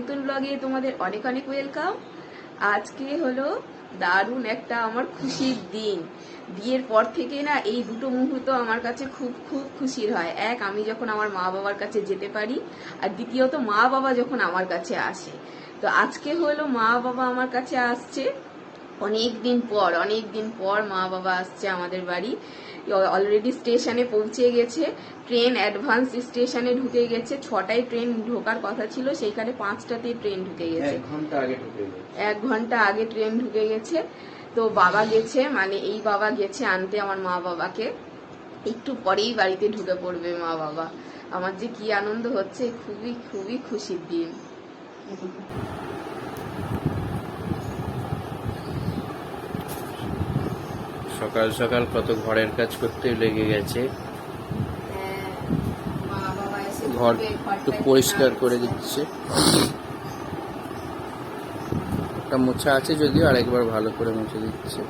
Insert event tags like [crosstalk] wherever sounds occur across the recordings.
নতুন ব্লগে তোমাদের অনেক অনেক ওয়েলকাম আজকে হলো দারুণ একটা আমার খুশির দিন। বিয়ের পর থেকে না এই দুটো মুহূর্ত আমার কাছে খুব খুব খুশির হয়। এক, আমি যখন আমার মা বাবার কাছে যেতে পারি, আর দ্বিতীয়ত মা বাবা যখন আমার কাছে আসে। তো আজকে হলো মা বাবা আমার কাছে আসছে। অনেক দিন পর অনেক দিন পর মা বাবা আসছে আমাদের বাড়ি। অলরেডি স্টেশনে পৌঁছে গেছে। ট্রেন অ্যাডভান্স স্টেশনে ঢুকে গেছে। ছটায় ট্রেন ঢোকার কথা ছিল সেইখানে পাঁচটাতে ট্রেন ঢুকে গেছে। এক ঘণ্টা আগে ঢুকে গেছে। এক ঘণ্টা আগে ট্রেন ঢুকে গেছে। তো বাবা গেছে মানে এই বাবা গেছে আনতে আমার মা বাবাকে। একটু পরেই বাড়িতে ঢুকে পড়বে মা বাবা। আমার যে কি আনন্দ হচ্ছে খুবই খুবই খুশির দিন। সকাল সকাল কত ঘরের কাজ করতে লেগে গেছে। ঘর একটু পরিষ্কার করে দিচ্ছে। একটা মোছা আছে যদিও আরেকবার ভালো করে মুছে দিচ্ছে।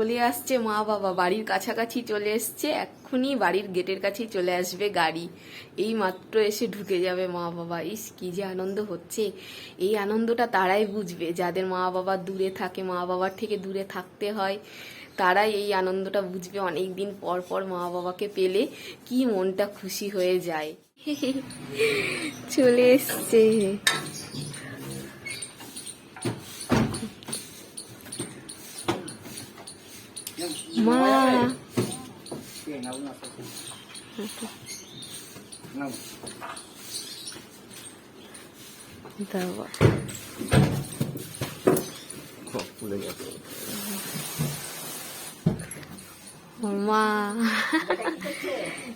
চলে আসছে, মা বাবা বাড়ির কাছাকাছি চলে এসছে, এক্ষুনি বাড়ির গেটের কাছেই চলে আসবে গাড়ি। এই মাত্র এসে ঢুকে যাবে মা বাবা। ইস, কি যে আনন্দ হচ্ছে। এই আনন্দটা তারাই বুঝবে, যাদের মা বাবা দূরে থাকে, মা বাবার থেকে দূরে থাকতে হয়, তারাই এই আনন্দটা বুঝবে অনেক দিন পর পর মা বাবাকে পেলে। কি মনটা খুশি হয়ে যায়। [laughs] চলে এসছে। মা। দাও মা।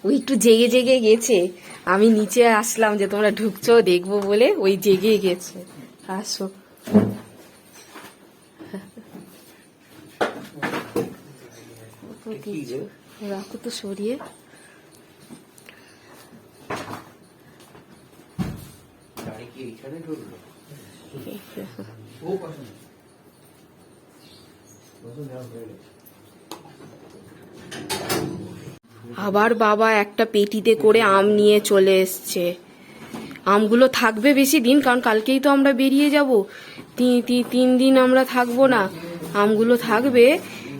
ওই একটু জেগে জেগে গেছে। আমি নিচে আসলাম যে তোমরা ঢুকছো, দেখব বলে ওই জেগে গেছে। আসো কত কিছু। রাখো তো সরিয়ে আবার বাবা একটা পেটিতে করে আম নিয়ে চলে এসছে। আমগুলো থাকবে বেশি দিন কারণ কালকেই তো আমরা বেরিয়ে যাব। তিন দিন আমরা থাকব না। আমগুলো থাকবে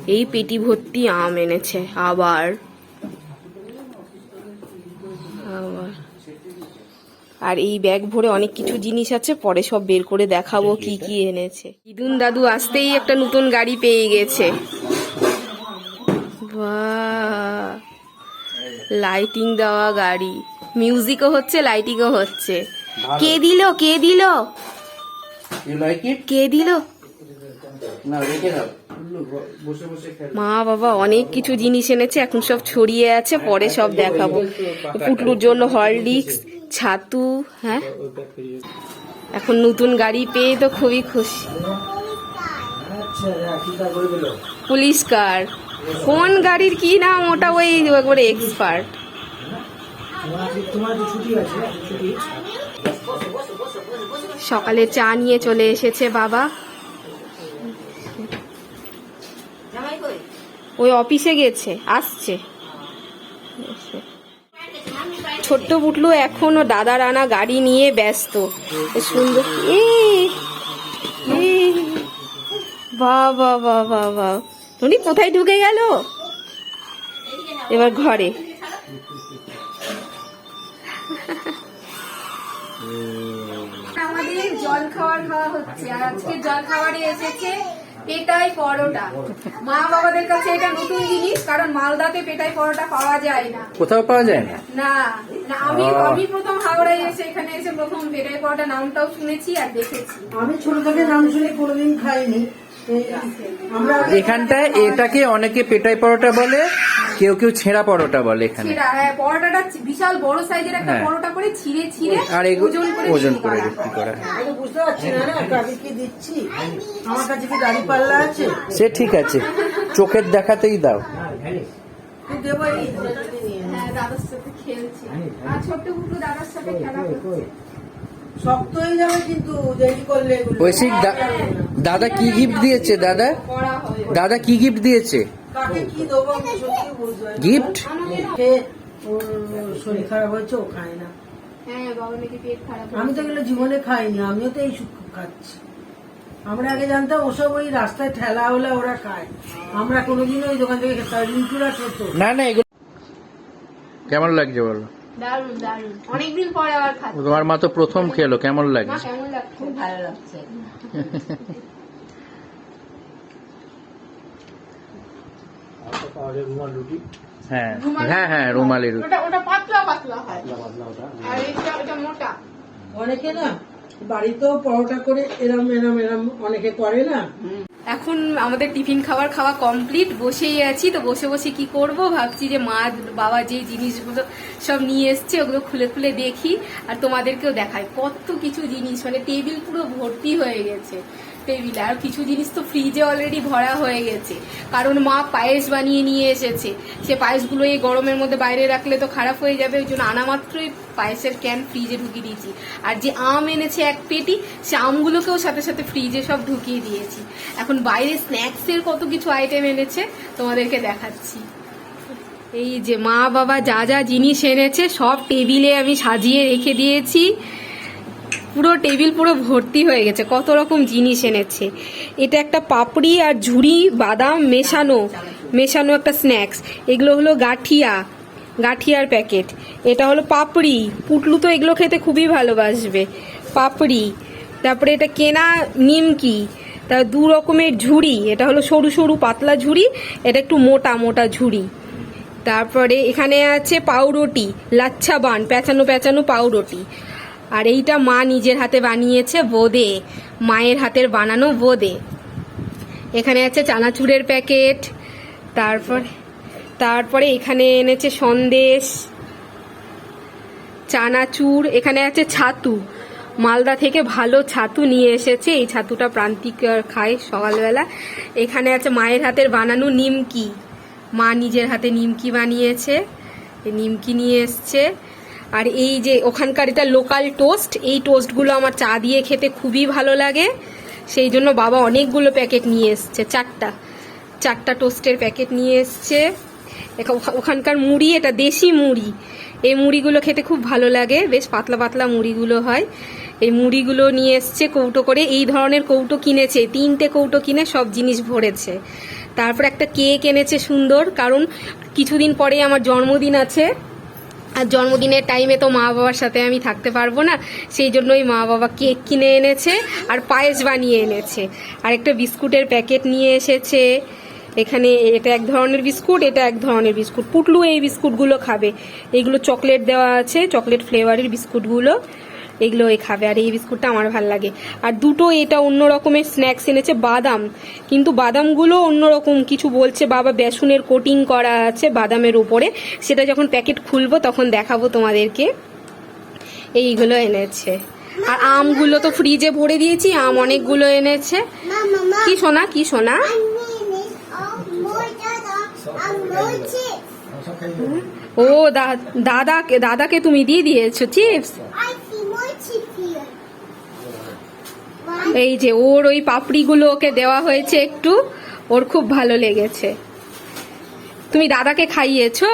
এই পেটি ভর্তি আম এনেছে আবার। আবার। আর এই ব্যাগ ভরে অনেক কিছু জিনিস আছে পরে সব বের করে দেখাবো কি কি এনেছে। ইদুন দাদু আসতেই একটা নতুন গাড়ি পেয়ে গেছে। লাইটিং দেওয়া গাড়ি। মিউজিকও হচ্ছে লাইটিংও হচ্ছে। কে দিল কে দিল? কে দিল? না রেখে দাও। মা বাবা অনেক কিছু জিনিস এনেছে এখন সব ছড়িয়ে আছে পরে সব দেখাবো। পুটলুর জন্য হরলিক্স ছাতু হ্যাঁ। এখন নতুন গাড়ি পেয়ে তো খুবই খুশি। পুলিশ কার কোন গাড়ির কি নাম ওটা ওই একবারে এক্সপার্ট সকালে চা নিয়ে চলে এসেছে বাবা। ওই অফিসে গেছে, আসছে। ছোট্ট বুটলু এখনও দাদার আনা গাড়ি নিয়ে ব্যস্ত। সুন্দর বাহ বাহ বাহ বাহ বাহ। উনি কোথায় ঢুকে গেল? এবার ঘরে। আমাদের জল খাবার খাওয়া হচ্ছে, আর আজকে জল খাবারে এসেছে পেটাই পরোটা। মা বাবাদের কাছে এটা নতুন জিনিস কারণ মালদাতে পেটাই পরোটা পাওয়া যায় না। কোথাও পাওয়া যায় না? না আমি আমি প্রথম হাওড়ায় এসে এখানে এসে প্রথম পেটাই পরোটা নামটাও শুনেছি আর দেখেছি। আমি ছোট থেকে নাম শুনে কোনোদিন খাইনি। এখানটায় এটাকে অনেকে পেটাই পরোটা বলে কেউ কেউ ছেঁড়া পরোটা বলে এখানে ছিঁড়া হ্যাঁ পরোটাটা বিশাল বড় সাইজের একটা হ্যাঁ। পরোটা করে ছিঁড়ে ছিঁড়ে আর এগুলো ওজন করে ওজন বিক্রি করে হয়। করা হয়। আমি বুঝতে পারছি না না কাকে কি দিচ্ছি আমার কাছে কি দাড়ি পাল্লা আছে সে ঠিক আছে চোখের দেখাতেই দাও তুই দেবো এই দুটোকে নিয়ে নে। হ্যাঁ দাদার সাথে খেলছে আর ছোট্ট কুটু দাদার সাথে খেলা করছে শক্ত হয়ে যাবে কিন্তু দেরি করলে। ঐশিক দাদা কি গিফট দিয়েছে দাদা? দাদা কি গিফট দিয়েছে? কাকে কি দেবো সত্যি বুঝতে গিফট শরীর খারাপ হয়েছে ও খায় না। হ্যাঁ আমি তো এগুলো জীবনে খাইনি আমিও তো এই খাচ্ছি। আমরা আগে জানতাম ওসব ওই রাস্তায় ঠেলা হলে ওরা খায়। আমরা কোনোদিনও ওই দোকান থেকে খেতাম রিঙ্কুরা না না এগুলো কেমন লাগছে বলো? দারুণ দারুণ অনেকদিন পরে আবার খাচ্ছি। তোমার মা তো প্রথম খেলো কেমন মা লাগছে? কেমন লাগছে? খুব ভালো লাগছে। হ্যাঁ হ্যাঁ হ্যাঁ রুমালি রুটি। ওটা ওটা পাতলা পাতলা হয়। আর এটা এটা মোটা। অনেকে না বাড়িতেও পরোটা করে এরম এরম এরম অনেকে করে না। এখন আমাদের টিফিন খাবার খাওয়া কমপ্লিট বসেই আছি তো বসে বসে কি করব? ভাবছি যে মা, বাবা যে জিনিসগুলো সব নিয়ে এসছে, ওগুলো খুলে খুলে দেখি আর তোমাদেরকেও দেখাই। কত কিছু জিনিস মানে টেবিল পুরো ভর্তি হয়ে গেছে। টেবিলে আর কিছু জিনিস তো ফ্রিজে অলরেডি ভরা হয়ে গেছে। কারণ মা পায়েস বানিয়ে নিয়ে এসেছে। সে পায়েসগুলো এই গরমের মধ্যে বাইরে রাখলে তো খারাপ হয়ে যাবে, ওই জন্য আনা মাত্রই পায়েসের ক্যান ফ্রিজে ঢুকিয়ে দিয়েছি। আর যে আম এনেছে এক পেটি, সে আমগুলোকেও সাথে সাথে ফ্রিজে সব ঢুকিয়ে দিয়েছি। এখন বাইরে স্ন্যাক্সের কত কিছু আইটেম এনেছে, তোমাদেরকে দেখাচ্ছি। এই যে মা বাবা যা যা জিনিস এনেছে, সব টেবিলে আমি সাজিয়ে রেখে দিয়েছি। পুরো টেবিল পুরো ভর্তি হয়ে গেছে, কত রকম জিনিস এনেছে। এটা একটা পাপড়ি আর ঝুড়ি, বাদাম, মেশানো মেশানো একটা স্ন্যাক্স এগুলো হলো গাঠিয়া, গাঠিয়ার প্যাকেট এটা হলো পাপড়ি। পুটলু তো এগুলো খেতে খুবই ভালোবাসবে। পাপড়ি। তারপরে এটা কেনা নিমকি। তার দু রকমের ঝুড়ি। এটা হলো সরু সরু পাতলা ঝুড়ি, এটা একটু মোটা মোটা ঝুড়ি। তারপরে এখানে আছে পাউরুটি, লাচ্ছা বান পেঁচানো পেঁচানো পাউরুটি। আর এইটা মা নিজের হাতে বানিয়েছে বোদে। মায়ের হাতের বানানো বোদে। এখানে আছে চানাচুরের প্যাকেট, তারপর, তারপরে এখানে এনেছে সন্দেশ, চানাচুর, এখানে আছে ছাতু। মালদা থেকে ভালো ছাতু নিয়ে এসেছে। এই ছাতুটা প্রান্তিক খায় সকালবেলা। এখানে আছে মায়ের হাতের বানানো নিমকি। মা নিজের হাতে নিমকি বানিয়েছে। নিমকি নিয়ে এসছে। আর এই যে ওখানকার এটা লোকাল টোস্ট এই টোস্টগুলো আমার চা দিয়ে খেতে খুবই ভালো লাগে। সেই জন্য বাবা অনেকগুলো প্যাকেট নিয়ে এসছে, চারটা। চারটা টোস্টের প্যাকেট নিয়ে এসছে। ওখানকার মুড়ি, এটা দেশি মুড়ি। এই মুড়িগুলো খেতে খুব ভালো লাগে, বেশ পাতলা পাতলা মুড়িগুলো হয়। এই মুড়িগুলো নিয়ে এসছে কৌটো করে, এই ধরনের কৌটো কিনেছে, তিনটে কৌটো কিনে সব জিনিস ভরেছে। তারপর একটা কেক এনেছে সুন্দর, কারণ কিছুদিন পরে আমার জন্মদিন আছে আর জন্মদিনের টাইমে তো মা বাবার সাথে আমি থাকতে পারব না, সেই জন্যই মা বাবা কেক কিনে এনেছে আর পায়েস বানিয়ে এনেছে। আর একটা বিস্কুটের প্যাকেট নিয়ে এসেছে। এখানে এটা এক ধরনের বিস্কুট, এটা এক ধরনের বিস্কুট। পুটলু এই বিস্কুটগুলো খাবে। এইগুলো চকলেট দেওয়া আছে, চকলেট ফ্লেভারের বিস্কুটগুলো। এগুলো এই খাবে আর এই বিস্কুটটা আমার ভালো লাগে। আর দুটো এটা অন্য রকমের স্ন্যাক্স এনেছে বাদাম। কিন্তু বাদামগুলো অন্যরকম কিছু বলছে বাবা বেসনের কোটিং করা আছে বাদামের উপরে। সেটা যখন প্যাকেট খুলবো তখন দেখাবো তোমাদেরকে। এইগুলো এনেছে। আর আমগুলো তো ফ্রিজে ভরে দিয়েছি আম অনেকগুলো এনেছে। কি সোনা কি সোনা? Oh. ও দাদাকে দাদাকে তুমি দিয়ে দিয়েছ চিপস এই যে ওর ওই পাপড়িগুলো ওকে দেওয়া হয়েছে একটু ওর খুব ভালো লেগেছে। তুমি দাদাকে খাইয়েছো?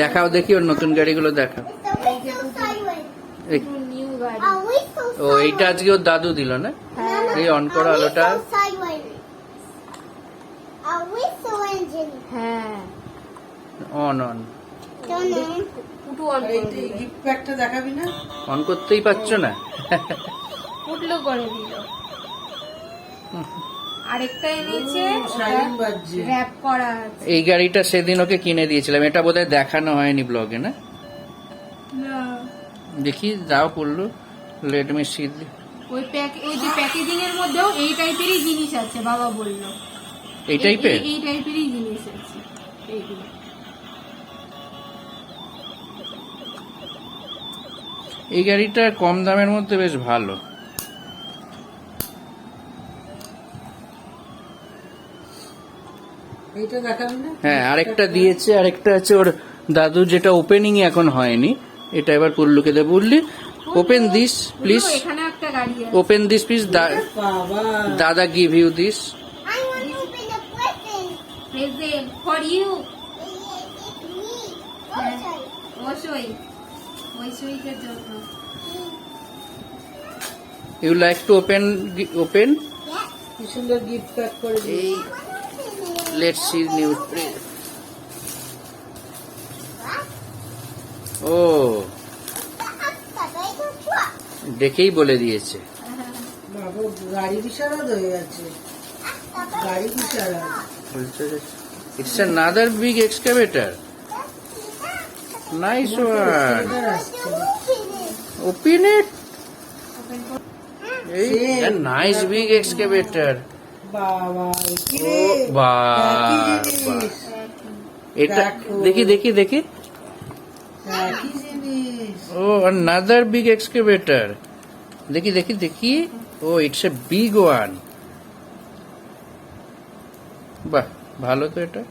দেখাও দেখি ওর নতুন গাড়িগুলো দেখাও। ও এইটা আজকে ওর দাদু দিল না? হ্যাঁ। এই অনকর আলোটা? অন অন অন করতেই পারছ না? পুটলো করে দিল। আরেকটা এনেছে র্যাপ করা আছে। এই গাড়িটা সেদিন ওকে কিনে দিয়েছিলাম। এটা বোধহয় দেখানো হয়নি ব্লগে না? না। দেখি যাও পড়ল। লেট মি সি ওই প্যাক ওই যে প্যাকেজিং এর মধ্যেও এই টাইপেরই জিনিস আছে বাবা বলল। এই টাইপের এই টাইপেরই জিনিস আছে। এইগুলো এই গাড়িটা কম দামের মধ্যে বেশ ভালো। এইটা দেখাবি না? হ্যাঁ আরেকটা দিয়েছে আরেকটা আছে ওর দাদু যেটা ওপেনিং এখন হয়নি। এটা এবার পুল্লুকে দেবো বললি। ওপেন দিস প্লিজ বলল, এখানে একটা গাড়ি আছে। ওপেন দিস প্লিজ বাবা। দাদা give you this I want to ঐশ্বরিকের জন্য you like to open open কি সুন্দর গিফট প্যাক করে দিই এই. Let's see new What? ও. দেখেই বলে দিয়েছে। বাবা গাড়ি বিশারদ হয়ে a গাড়ি বিশারদ। It's another big excavator one আসছে open it. ও বাহ একই বাহ। জিনিস এটা দেখি দেখি দেখি। জিনিস ও another বিগ এক্সকাভেটর দেখি দেখি দেখি। ও ইটস এ বিগ ওয়ান বাহ ভালো তো এটা।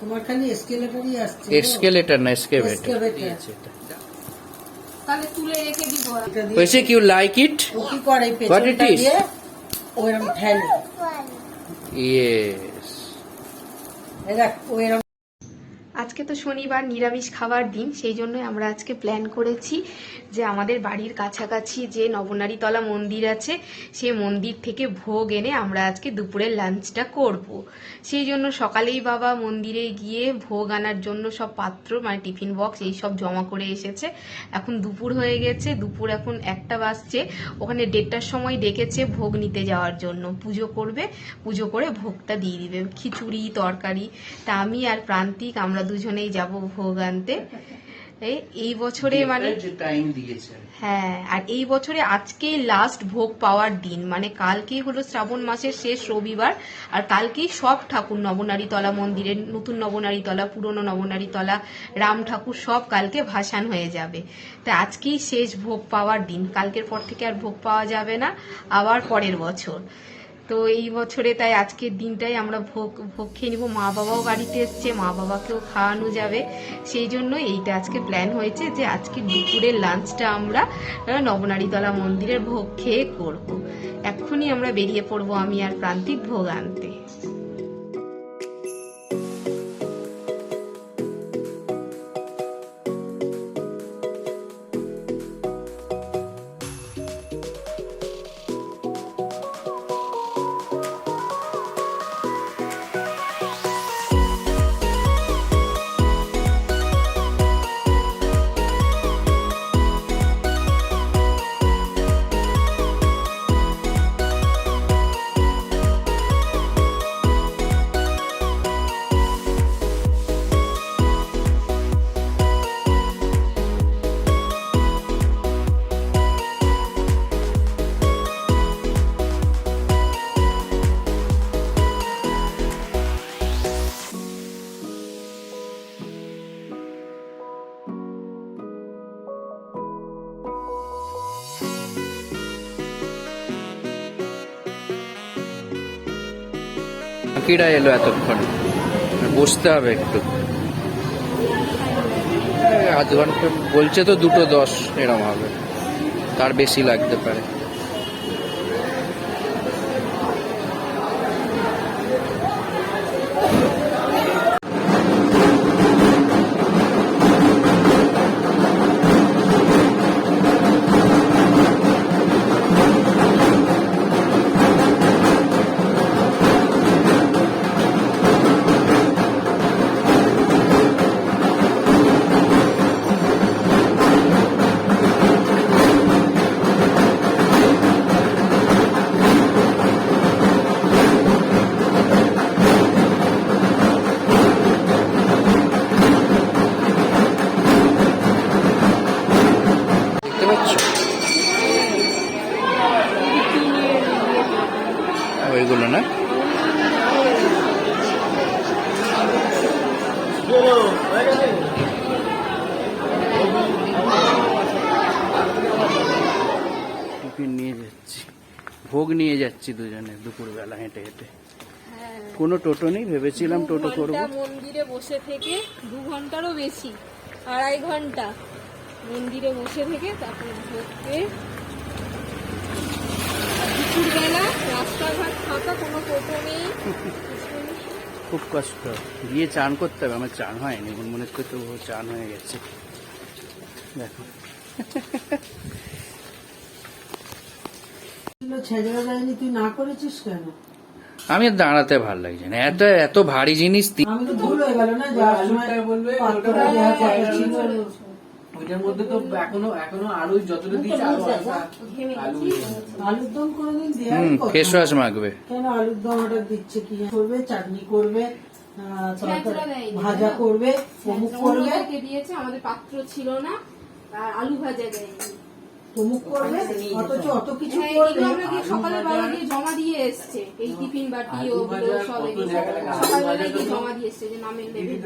তোমার খালি এসকেলেটরই আসছে এসকেলেটর না এটা তাহলে তুলে রেখে দিব। হয়েছে কি লাইক ইট ও কি করে এই What it পেছনটা? দিয়ে ওরম ঠেলে। ইয়েস এরা ওরম আজকে তো শনিবার, নিরামিষ খাবার দিন, সেই জন্য আমরা আজকে প্ল্যান করেছি যে আমাদের বাড়ির কাছাকাছি যে নবনারীতলা মন্দির আছে, সেই মন্দির থেকে ভোগ এনে আমরা আজকে দুপুরের লাঞ্চটা করব। সেই জন্য সকালেই বাবা মন্দিরে গিয়ে ভোগ আনার জন্য সব পাত্র মানে টিফিন বক্স, এই সব জমা করে এসেছে। এখন দুপুর হয়ে গেছে, দুপুর এখন একটা বাজছে। ওখানে দেড়টার সময় ডেকেছে ভোগ নিতে যাওয়ার জন্য। পুজো করবে, পুজো করে ভোগটা দিয়ে দিবে। খিচুড়ি, তরকারি, তা আমি আর প্রান্তিক, আমরা দুজনেই যাব ভোগ আনতে। এই- বছরে মানে টাইম দিয়েছে হ্যাঁ আর এই বছরে আজকেই লাস্ট ভোগ পাওয়ার দিন। মানে কালকেই হলো শ্রাবণ মাসের শেষ রবিবার আর কালকেই সব ঠাকুর নবনারীতলা মন্দিরের নতুন নবনারীতলা পুরনো নবনারীতলা রাম ঠাকুর সব কালকে ভাসান হয়ে যাবে। তা আজকেই শেষ ভোগ পাওয়ার দিন। কালকের পর থেকে আর ভোগ পাওয়া যাবে না আবার পরের বছর। তো এই বছরে তাই আজকের দিনটাই আমরা ভোগ ভোগ খেয়ে নিব। মা বাবাও বাড়িতে এসছে, মা বাবাকেও খাওয়ানো যাবে। সেই জন্য এইটা আজকে প্ল্যান হয়েছে যে আজকে দুপুরের লাঞ্চটা আমরা নবনারীতলা মন্দিরের ভোগ খেয়ে করব। এক্ষুনি আমরা বেরিয়ে পড়ব আমি আর প্রান্তিক ভোগ আনতে। বাকিরা এলো এতক্ষণ। বসতে হবে একটু। আধ ঘণ্টা বলছে তো দুটো দশ, এরম হবে। তার বেশি লাগতে পারে। যাচ্ছি দুজনে দুপুরবেলা হেঁটে হেঁটে। হ্যাঁ। কোনো টোটো নেই? ভেবেছিলাম টোটো করব। মন্দিরে বসে থেকে দু ঘন্টারও বেশি আড়াই ঘণ্টা মন্দিরে বসে থেকে তারপরে দুপুরবেলা রাস্তাঘাট ফাঁকা কোনো টোটো নেই খুব কষ্ট। গিয়ে চান করতে হবে আমার চান হয়নি মনে করতে চান হয়ে গেছে। দেখো। ছেড়ে যায়নি তুই না করেছিস কেন? আমি দাঁড়াতে ভালো লাগছে না। এত এত ভারী জিনিস আমি তো ভুল হয়ে গেল না যাওয়ার সময় পাত্রটা কথা ছিল ওইটার মধ্যে তো এখনও এখনও আরও যতটা দিয়েছে আছে আলু আলুর দম কোনোদিন দেওয়ার হুম ফেস ওয়াশ মাখবে। কেন আলুর দম অর্ডার দিচ্ছে কি? করবে চাটনি করবে ছেঁচড়া ভাজা করবে অমুক করবে। দিয়েছে আমাদের পাত্র ছিল না আলু ভাজা দেয়নি। তমুক করবে অথচ অত কিছু হ্যাঁ, করবে গিয়ে বেলা গিয়ে জমা দিয়ে এসছে। এই টিফিন বাটি আলু ওগুলো সব সকালবেলা গিয়ে জমা দিয়ে এসছে যে নামের লেভেল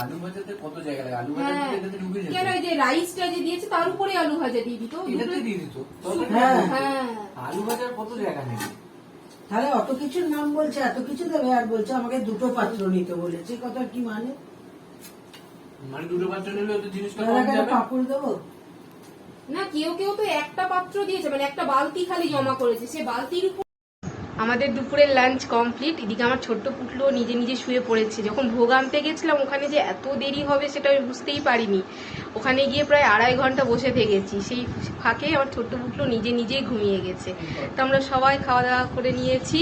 আলু ভাজাতে কত জায়গা লাগে? আলু ভাজা হ্যাঁ। এটাতে ঢুকে যেত কেন যে রাইসটা যে দিয়েছে তার উপরে আলু ভাজা দিয়ে দিত। এটাতে দিয়ে দিত। হ্যাঁ। হ্যাঁ। আলু ভাজার কত জায়গা নেই? তাহলে অত কিছুর নাম বলছে এত কিছু দেবে আর বলছে আমাকে দুটো পাত্র নিতে বলেছে। কথা কি মানে? মানে দুটো পাত্র নিলে জিনিসটা যাবে? পাপড় দেবো? না, কেউ কেউ তো একটা পাত্র দিয়েছে মানে একটা বালতি খালি জমা করেছে, সে বালতির আমাদের দুপুরের লাঞ্চ কমপ্লিট এদিকে আমার ছোট্ট পুটলো নিজে নিজে শুয়ে পড়েছে। যখন ভোগ আনতে গেছিলাম, ওখানে যে এত দেরি হবে সেটা আমি বুঝতেই পারিনি। ওখানে গিয়ে প্রায় আড়াই ঘণ্টা বসে থেকেছি। সেই ফাঁকে আমার ছোট্ট পুটলো নিজে নিজেই ঘুমিয়ে গেছে। তো আমরা সবাই খাওয়া দাওয়া করে নিয়েছি।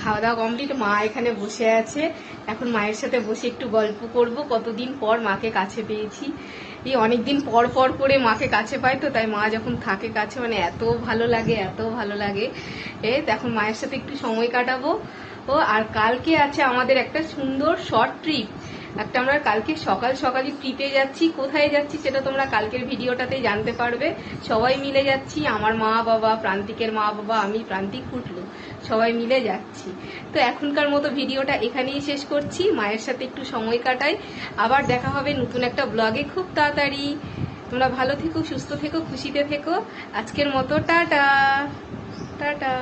খাওয়া দাওয়া কমপ্লিট মা এখানে বসে আছে। এখন মায়ের সাথে বসে একটু গল্প করব। কতদিন পর মাকে কাছে পেয়েছি। এই অনেকদিন পর পর করে মাকে কাছে পাই তো, তাই মা যখন থাকে কাছে মানে এত ভালো লাগে, এত ভালো লাগে। এ এখন মায়ের সাথে একটু সময় কাটাবো। ও, আর কালকে আছে আমাদের একটা সুন্দর শর্ট ট্রিপ একটা আমরা কালকে সকাল সকালই ফ্রিতে যাচ্ছি। কোথায় যাচ্ছি সেটা তোমরা কালকের ভিডিওটাতেই জানতে পারবে। সবাই মিলে যাচ্ছি। আমার মা বাবা, প্রান্তিকের মা বাবা, আমি, প্রান্তিক ফুটলো সবাই মিলে যাচ্ছি। তো এখনকার মতো ভিডিওটা এখানেই শেষ করছি। মায়ের সাথে একটু সময় কাটাই। আবার দেখা হবে নতুন একটা ব্লগে খুব তাড়াতাড়ি। তোমরা ভালো থেকো, সুস্থ থেকো, খুশিতে থেকো। আজকের মতো, টাটা। টাটা।